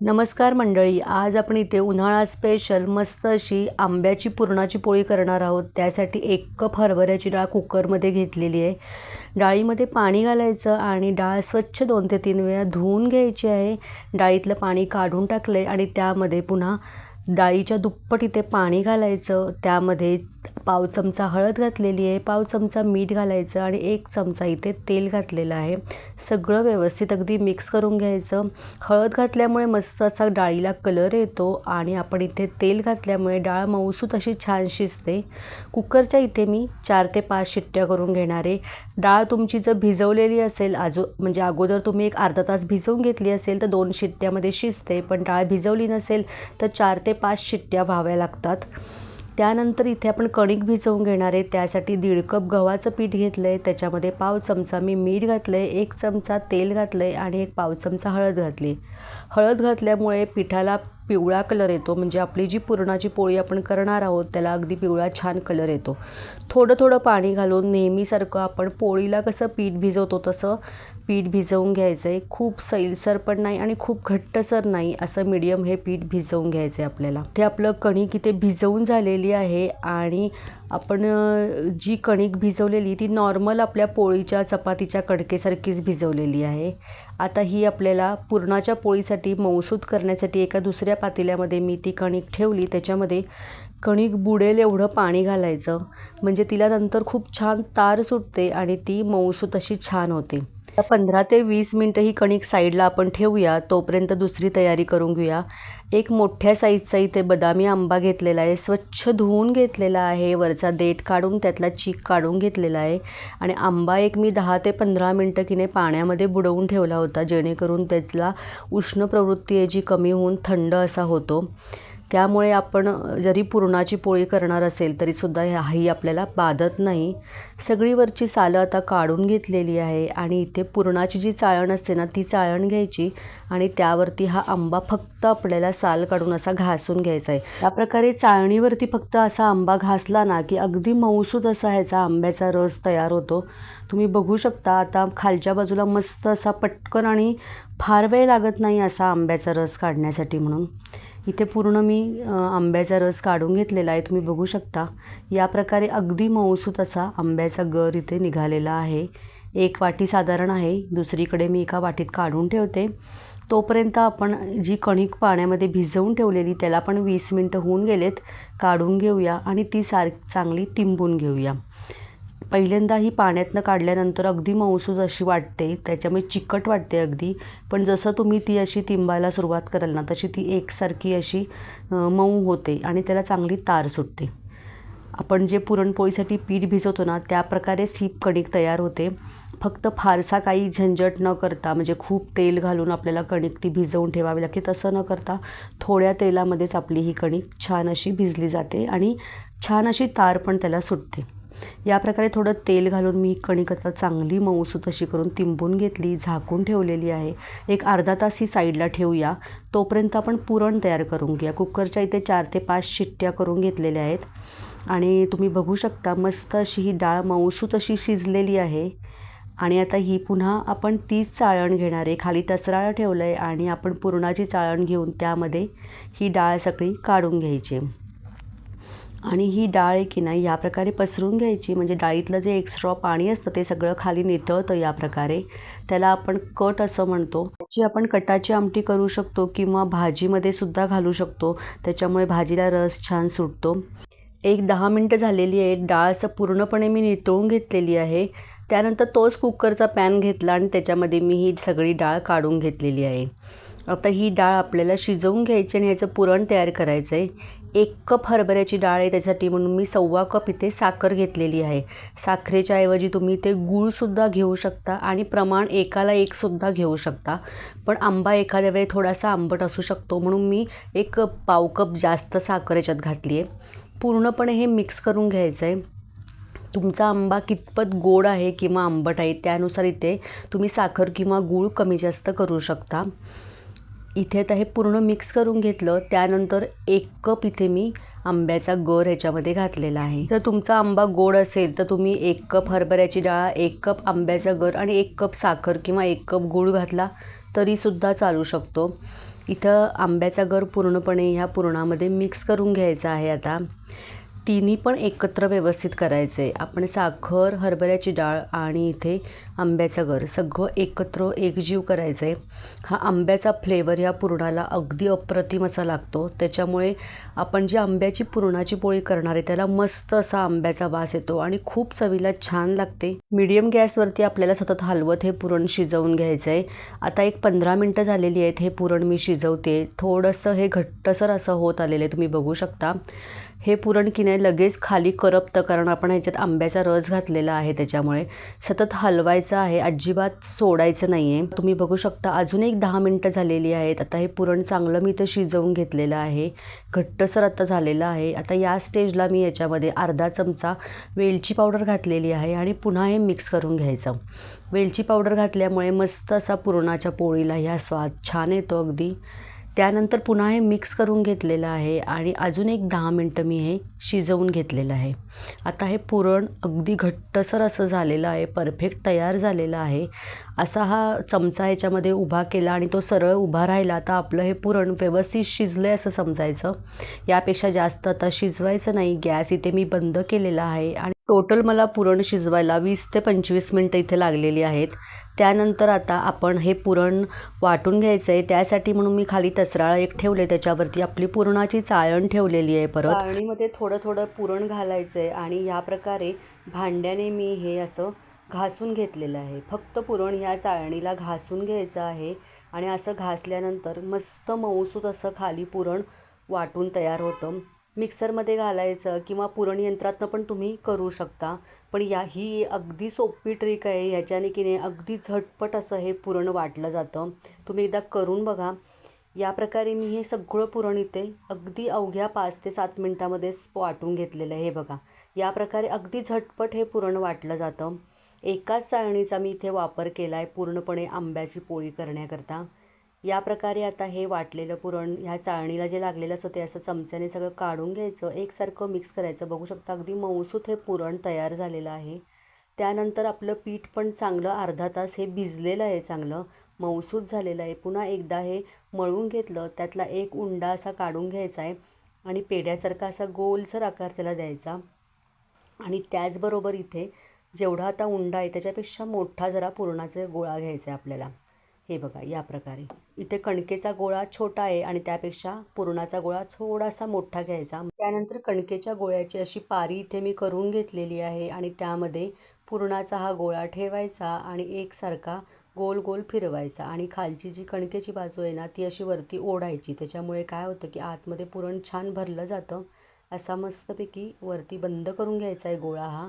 नमस्कार मंडळी आज आपण इथे उन्हाळा स्पेशल मस्त अशी आंब्याची पुरणाची पोळी करणार आहोत. त्यासाठी एक कप हरभऱ्याची डाळ कुकरमध्ये घेतलेली आहे. डाळीमध्ये पाणी घालायचं आणि डाळ स्वच्छ दोन ते तीन वेळा धुवून घ्यायची आहे. डाळीतलं पाणी काढून टाकलं आहे आणि त्यामध्ये पुन्हा डाळीच्या दुप्पट इथे पाणी घालायचं. त्यामध्ये पाव चमचा हळद घातलेली आहे पाव चमचा मीठ घालायचं आणि एक चमचा इथे तेल घातलेलं आहे. सगळं व्यवस्थित अगदी मिक्स करून घ्यायचं. हळद घातल्यामुळे मस्त असा डाळीला कलर येतो आणि आपण इथे तेल घातल्यामुळे डाळ मऊसूत अशी छान शिजते. कुकरच्या इथे मी चार ते पाच शिट्ट्या करून घेणार आहे. डाळ तुमची जर भिजवलेली असेल आजो म्हणजे अगोदर तुम्ही एक अर्धा तास भिजवून घेतली असेल तर दोन शिट्ट्यामध्ये शिजते. पण डाळ भिजवली नसेल तर चार ते पाच शिट्ट्या व्हाव्या लागतात. त्यानंतर इथे आपण कणिक भिजवून घेणार आहे. त्यासाठी दीड कप गव्हाचं पीठ घेतलं आहे त्याच्यामध्ये पाव चमचा मी मीठ घातलं आहे एक चमचा तेल घातलं आहे आणि एक पाव चमचा हळद घातली. हळद घातल्यामुळे पिठाला पिवळा कलर येतो. म्हणजे आपली जी पुरणाची पोळी आपण करणार आहोत त्याला अगदी पिवळा छान कलर येतो. थोडं थोडं पाणी घालून नेहमीसारखं आपण पोळीला कसं पीठ भिजवतो तसं पीठ भिजवून घ्यायचं आहे खूप सैलसर पण नाही आणि खूप घट्टसर नाही असं मीडियम हे पीठ भिजवून घ्यायचं आहे आपल्याला. ते आपलं कणिक इथे भिजवून झालेली आहे आणि आपण जी कणिक भिजवलेली ती नॉर्मल आपल्या पोळीच्या चपातीच्या कणकेसारखीच भिजवलेली आहे. आता ही आपल्याला पुरणाच्या पोळीसाठी मऊसूत करण्यासाठी एका दुसऱ्या पातेल्यामध्ये मी ती कणिक ठेवली. त्याच्यामध्ये कणिक बुडेल एवढं पाणी घालायचं. म्हणजे तिला नंतर खूप छान तार सुटते आणि ती मऊसूत अशी छान होते. पंधरा ते वीस मिनटं ही कणिक साईडला आपण ठेवूया. तोपर्यंत दुसरी तयारी करून घेऊया. एक मोठ्या साईजचा इथे बदामी आंबा घेतलेला आहे. स्वच्छ धुवून घेतलेला आहे. वरचा देठ काढून त्यातला चीक काढून घेतलेला आहे. आणि आंबा एक मी दहा ते पंधरा मिनटं किने पाण्यामध्ये बुडवून ठेवला होता. जेणेकरून त्यातला उष्ण प्रवृत्ती आहे जी कमी होऊन थंड असा होतो. त्यामुळे आपण जरी पुरणाची पोळी करणार असेल तरीसुद्धा ही आपल्याला बाधत नाही. सगळीवरची सालं आता काढून घेतलेली आहे आणि इथे पुरणाची जी चाळण असते ना ती चाळण घ्यायची आणि त्यावरती हा आंबा फक्त आपल्याला साल काढून असा घासून घ्यायचा आहे. या प्रकारे चाळणीवरती फक्त असा आंबा घासला ना की अगदी मऊसूद असा ह्याचा आंब्याचा रस तयार होतो. तुम्ही बघू शकता आता खालच्या बाजूला मस्त असा पटकन आणि फार वेळ लागत नाही असा आंब्याचा रस काढण्यासाठी म्हणून. इथे पूर्ण मी आंब्याचा रस काढून घेतलेला आहे. तुम्ही बघू शकता. या प्रकारे अगदी मऊसूत असा आंब्याचा गर इथे निघालेला आहे. एक वाटी साधारण आहे. दुसरीकडे मी एका वाटीत काढून ठेवते. तोपर्यंत आपण जी कणिक पाण्यामध्ये भिजवून ठेवलेली त्याला पण वीस मिनटं होऊन गेलेत. काढून घेऊया आणि ती सार चांगली तिंबून घेऊया. पहिल्यांदा ही पाण्यातनं काढल्यानंतर अगदी मऊसूद अशी वाटते त्याच्यामुळे चिकट वाटते अगदी. पण जसं तुम्ही ती अशी तिंबायला सुरुवात कराल ना तशी ती एकसारखी अशी मऊ होते आणि त्याला चांगली तार सुटते. आपण जे पुरणपोळीसाठी पीठ भिजवतो ना त्याप्रकारे सीप ही कणिक तयार होते. फक्त फारसा काही झंझट न करता म्हणजे खूप तेल घालून आपल्याला कणिक ती भिजवून ठेवावी लागते तसं न करता थोड्या तेलामध्येच आपली ही कणिक छान अशी भिजली जाते आणि छान अशी तार पण त्याला सुटते. या प्रकारे थोडं तेल घालून मी कणिक आता चांगली मऊसूत अशी करून तिंबून घेतली झाकून ठेवलेली आहे. एक अर्धा तास ही साईडला ठेवूया. तोपर्यंत आपण पुरण तयार करून घ्या कुकरच्या इथे चार ते पाच शिट्ट्या करून घेतलेल्या आहेत. आणि तुम्ही बघू शकता मस्त अशी ही डाळ मऊसूत अशी शिजलेली आहे. आणि आता ही पुन्हा आपण तीच चाळण घेणार आहे. खाली तसराळं ठेवलं आहे आणि आपण पुरणाची चाळण घेऊन त्यामध्ये ही डाळ सगळी काढून घ्यायची. आणि ही डाळ आहे की नाही या प्रकारे पसरून घ्यायची. म्हणजे डाळीतलं जे एक्स्ट्रा पाणी असतं ते सगळं खाली नितळतं या प्रकारे त्याला आपण कट असं म्हणतो. त्याची आपण कटाची आमटी करू शकतो किंवा भाजीमध्ये सुद्धा घालू शकतो. त्याच्यामुळे भाजीला रस छान सुटतो. एक दहा मिनटं झालेली आहे. डाळ असं पूर्णपणे मी नितळून घेतलेली आहे. त्यानंतर तोच कुकरचा पॅन घेतला आणि त्याच्यामध्ये मी ही सगळी डाळ काढून घेतलेली आहे. आता ही डाळ आपल्याला शिजवून घ्यायची आणि ह्याचं पुरण तयार करायचं आहे एक कप हरभऱ्याची डाळ आहे त्यासाठी म्हणून मी सव्वा कप इथे साखर घेतलेली आहे. साखरेच्या ऐवजी तुम्ही इथे गूळसुद्धा घेऊ शकता आणि प्रमाण एकाला एकसुद्धा घेऊ शकता. पण आंबा एखाद्या वेळी थोडासा आंबट असू शकतो म्हणून मी एक पाव कप जास्त साखर याच्यात घातली आहे. पूर्णपणे हे मिक्स करून घ्यायचं आहे तुमचा आंबा कितपत गोड आहे किंवा आंबट आहे त्यानुसार इथे तुम्ही साखर किंवा गूळ कमी जास्त करू शकता. इथे आता हे पूर्ण मिक्स करून घेतलं त्यानंतर एक कप इथे मी आंब्याचा गर ह्याच्यामध्ये घातलेला आहे. जर तुमचा आंबा गोड असेल तर तुम्ही एक कप हरभऱ्याची डाळ एक कप आंब्याचा गर आणि एक कप साखर किंवा एक कप गूळ घातला तरीसुद्धा चालू शकतो. इथं आंब्याचा गर पूर्णपणे ह्या पुरणामध्ये मिक्स करून घ्यायचा आहे आता. तिन्ही पण एकत्र व्यवस्थित करायचं. आहे आपण साखर हरभऱ्याची डाळ आणि इथे आंब्याचं गर सगळं एकत्र एकजीव करायचं. आहे हा आंब्याचा फ्लेवर या पुरणाला अगदी अप्रतिम असा लागतो. त्याच्यामुळे आपण जी आंब्याची पुरणाची पोळी करणार आहे त्याला मस्त असा आंब्याचा वास येतो आणि खूप चवीला छान लागते. मीडियम गॅसवरती आपल्याला सतत हलवत हे पुरण शिजवून घ्यायचं आहे आता एक पंधरा मिनटं झालेली आहेत हे पुरण मी शिजवते. थोडंसं हे घट्टसर असं होत आलेलं आहे तुम्ही बघू शकता. हे पुरण की नाही लगेच खाली करपतं कारण आपण ह्याच्यात आंब्याचा रस घातलेला आहे त्याच्यामुळे. सतत हलवायचं आहे अजिबात सोडायचं नाही आहे तुम्ही बघू शकता अजून एक दहा मिनटं झालेली आहेत. आता हे पुरण चांगलं मी इथं शिजवून घेतलेलं आहे. घट्टसर आता झालेलं आहे. आता या स्टेजला मी याच्यामध्ये अर्धा चमचा वेलची पावडर घातलेली आहे आणि पुन्हा हे मिक्स करून घ्यायचं. वेलची पावडर घातल्यामुळे मस्त असा पुरणाच्या पोळीला ह्या स्वाद छान येतो अगदी. त्यानंतर पुन्हा हे मिक्स करून घेतलेलं आहे आणि अजून एक दहा मिनटं मी हे शिजवून घेतलेलं आहे. आता हे पुरण अगदी घट्टसर असं झालेलं आहे परफेक्ट तयार झालेलं आहे. असा हा चमचा ह्याच्यामध्ये उभा केला आणि तो सरळ उभा राहिला तर आपलं हे पुरण व्यवस्थित शिजलं आहे असं समजायचं. यापेक्षा जास्त आता शिजवायचं नाही गॅस इथे मी बंद केलेला आहे आणि टोटल मला पुरण शिजवायला वीस ते पंचवीस मिनटं इथे लागलेली आहेत. त्यानंतर आता आपण हे पुरण वाटून घ्यायचं आहे. त्यासाठी म्हणून मी खाली तसराळा एक ठेवले. त्याच्यावरती आपली पुरणाची चाळण ठेवलेली आहे परत. चाळणीमध्ये थोडं थोडं पुरण घालायचं आहे आणि या प्रकारे भांड्याने मी हे असं घासून घेतलेलं आहे. फक्त पुरण ह्या चाळणीला घासून घ्यायचं आहे आणि असं घासल्यानंतर मस्त मऊसूत असं खाली पुरण वाटून तयार होतं. मिक्सरमध्ये घालायचं किंवा पुरण यंत्रातनं पण तुम्ही करू शकता. पण या ही अगदी सोपी ट्रिक आहे. ह्याच्याने की नाही अगदी झटपट असं हे पुरण वाटलं जातं. तुम्ही एकदा करून बघा. या प्रकारे मी हे सगळं पुरण इथे अगदी अवघ्या पाच ते सात मिनटामध्येच वाटून घेतलेलं आहे. हे बघा. या प्रकारे अगदी झटपट हे पुरण वाटलं जातं. एकाच चाळणीचा मी इथे वापर केला आहे पूर्णपणे आंब्याची पोळी करण्याकरता. या प्रकारे आता हे वाटलेलं पुरण ह्या चाळणीला जे लागलेलं असतं ते असं चमच्याने सगळं काढून घ्यायचं. एकसारखं मिक्स करायचं. बघू शकता अगदी मऊसूत हे पुरण तयार झालेलं आहे. त्यानंतर आपलं पीठ पण चांगलं अर्धा तास हे भिजलेलं आहे चांगलं. मऊसूत झालेलं आहे. पुन्हा एकदा हे मळून घेतलं. त्यातला एक उंडा असा काढून घ्यायचा आहे आणि पेढ्यासारखा असा गोलसर आकार त्याला द्यायचा. आणि त्याचबरोबर इथे जेवढा आता उंडा आहे त्याच्यापेक्षा मोठा जरा पुरणाचा गोळा घ्यायचा आहे आपल्याला. हे बघा या प्रकारे. इथे कणकेचा गोळा छोटा आहे आणि त्यापेक्षा पुरणाचा गोळा थोडासा मोठा घ्यायचा. त्यानंतर कणकेच्या गोळ्याची अशी पारी इथे मी करून घेतलेली आहे आणि त्यामध्ये पुरणाचा हा गोळा ठेवायचा आणि एकसारखा गोल गोल फिरवायचा. आणि खालची जी कणकेची बाजू आहे ना ती अशी वरती ओढायची. त्याच्यामुळे काय होतं की आतमध्ये पुरण छान भरलं जातं. असा मस्तपैकी वरती बंद करून घ्यायचा आहे गोळा हा.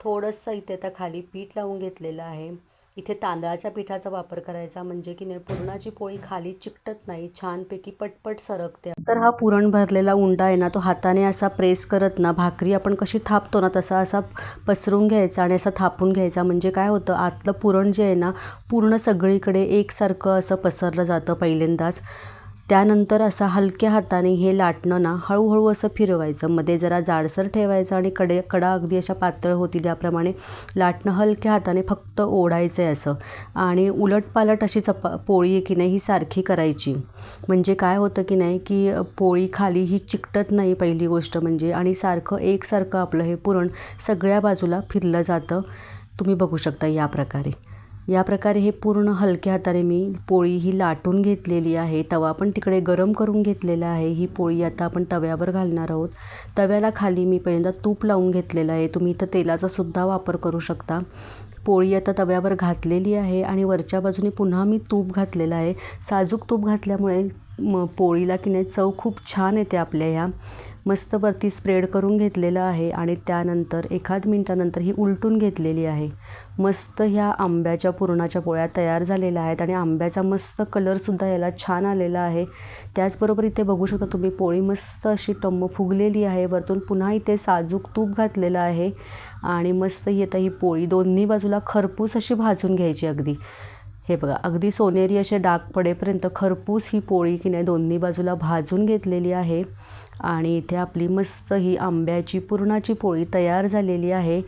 थोडंसं इथे आता खाली पीठ लावून घेतलेलं आहे. इथे तांदळाच्या पिठाचा वापर करायचा म्हणजे की नाही पुरणाची पोळी खाली चिकटत नाही छानपैकी पटपट सरकते. तर हा पुरण भरलेला उंडा आहे ना तो हाताने असा प्रेस करत ना भाकरी आपण कशी थापतो ना तसा असा पसरून घ्यायचा आणि असा थापून घ्यायचा. म्हणजे काय होतं आतलं पुरण जे आहे ना पूर्ण सगळीकडे एकसारखं असं पसरलं जातं पहिल्यांदाच. त्यानंतर असा हलक्या हाताने हे लाटणं ना हळूहळू असं फिरवायचं. मध्ये जरा जाडसर ठेवायचं आणि कडे कडा अगदी अशा पातळ होती त्याप्रमाणे लाटणं हलक्या हाताने फक्त ओढायचं आहे असं. आणि उलटपालट अशी चपा पोळी आहे की नाही ही सारखी करायची. म्हणजे काय होतं की नाही की पोळी खाली ही चिकटत नाही पहिली गोष्ट म्हणजे आणि सारखं एकसारखं आपलं हे पुरण सगळ्या बाजूला फिरलं जातं. तुम्ही बघू शकता या प्रकारे. या प्रकारे हे पूर्ण हलक्या हाताने मी पोळी ही लाटून घेतलेली आहे. तवा पण तिकडे गरम करून घेतलेला आहे. ही पोळी आता आपण तव्यावर घालणार आहोत. तव्याला खाली मी पहिल्यांदा तूप लावून घेतलेलं आहे. तुम्ही इथं तेलाचा सुद्धा वापर करू शकता. पोळी आता तव्यावर घातलेली आहे आणि वरच्या बाजूने पुन्हा मी तूप घातलेलं आहे. साजूक तूप घातल्यामुळे म पोळीला की नाही चव खूप छान येते आपल्या ह्या. मस्त वरती स्प्रेड करून घेतलेलं आहे आणि त्यानंतर एखाद मिनटानंतर ही उलटून घेतलेली आहे. मस्त ह्या आंब्याच्या पुरणाच्या पोळ्या तयार झालेल्या आहेत आणि आंब्याचा मस्त कलरसुद्धा याला छान आलेला आहे. त्याचबरोबर इथे बघू शकता तुम्ही पोळी मस्त अशी टम्म फुगलेली आहे. वरतून पुन्हा इथे साजूक तूप घातलेलं आहे आणि मस्त ही आता ही पोळी दोन्ही बाजूला खरपूस अशी भाजून घ्यायची अगदी. हे बघा अगदी सोनेरी असे डाग पडेपर्यंत खरपूस ही पोळी की नाही दोन्ही बाजूला भाजून घेतलेली आहे आणि इथे आपली मस्त ही आंब्याची पुरणाची पोळी तयार झालेली आहे.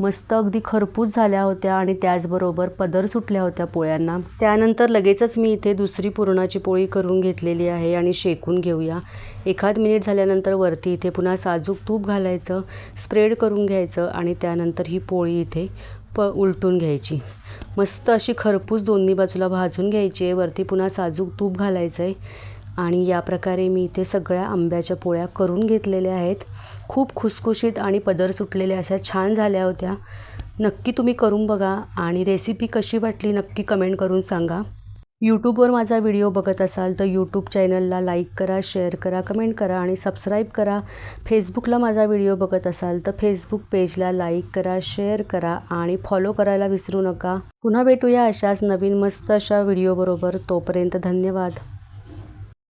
मस्त अगदी खरपूस झाल्या होत्या आणि त्याचबरोबर पदर सुटल्या होत्या पोळ्यांना. त्यानंतर लगेचच मी इथे दुसरी पुरणाची पोळी करून घेतलेली आहे आणि शेकून घेऊया. एखाद मिनिट झाल्यानंतर वरती इथे पुन्हा साजूक तूप घालायचं स्प्रेड करून घ्यायचं आणि त्यानंतर ही पोळी इथे प उलटून घ्यायची. मस्त अशी खरपूस दोन्ही बाजूला भाजून घ्यायची आहे. वरती पुन्हा साजूक तूप घालायचं आहे आणि या प्रकारे मी इथे सगळ्या आंब्याच्या पोळ्या करून घेतलेल्या आहेत. खूप खुसखुशीत आणि पदर सुटलेल्या अशा छान झाल्या होत्या. नक्की तुम्ही करून बघा आणि रेसिपी कशी वाटली नक्की कमेंट करून सांगा. यूट्यूबवर माझा व्हिडिओ बघत असाल तर यूट्यूब चॅनलला लाईक करा शेअर करा कमेंट करा आणि सबस्क्राईब करा. फेसबुकला माझा व्हिडिओ बघत असाल तर फेसबुक पेजला लाईक करा शेअर करा आणि फॉलो करायला विसरू नका. पुन्हा भेटूया अशाच नवीन मस्त अशा व्हिडिओबरोबर तोपर्यंत धन्यवाद.